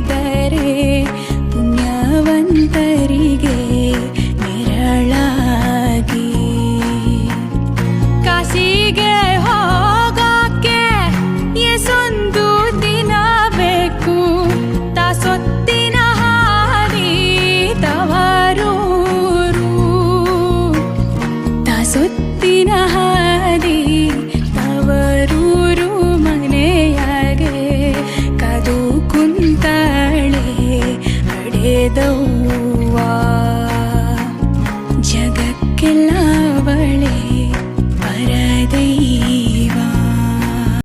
ಬರೆ ಪುಣ್ಯವಂತರಿಗೆ ನೆರಳಾಗಿ. ಕಾಶಿಗೆ ಹೋಗಕ್ಕೆ ಎಸೊಂದು ದಿನ ಬೇಕು. ತಾಸೊತ್ತಿನ ಹಾದಿ ತವರೂರು. ತಾಸೊತ್ತಿನ ದೌವಾ ಜಗಕ್ಕೆಲ್ಲ ಬಳಿ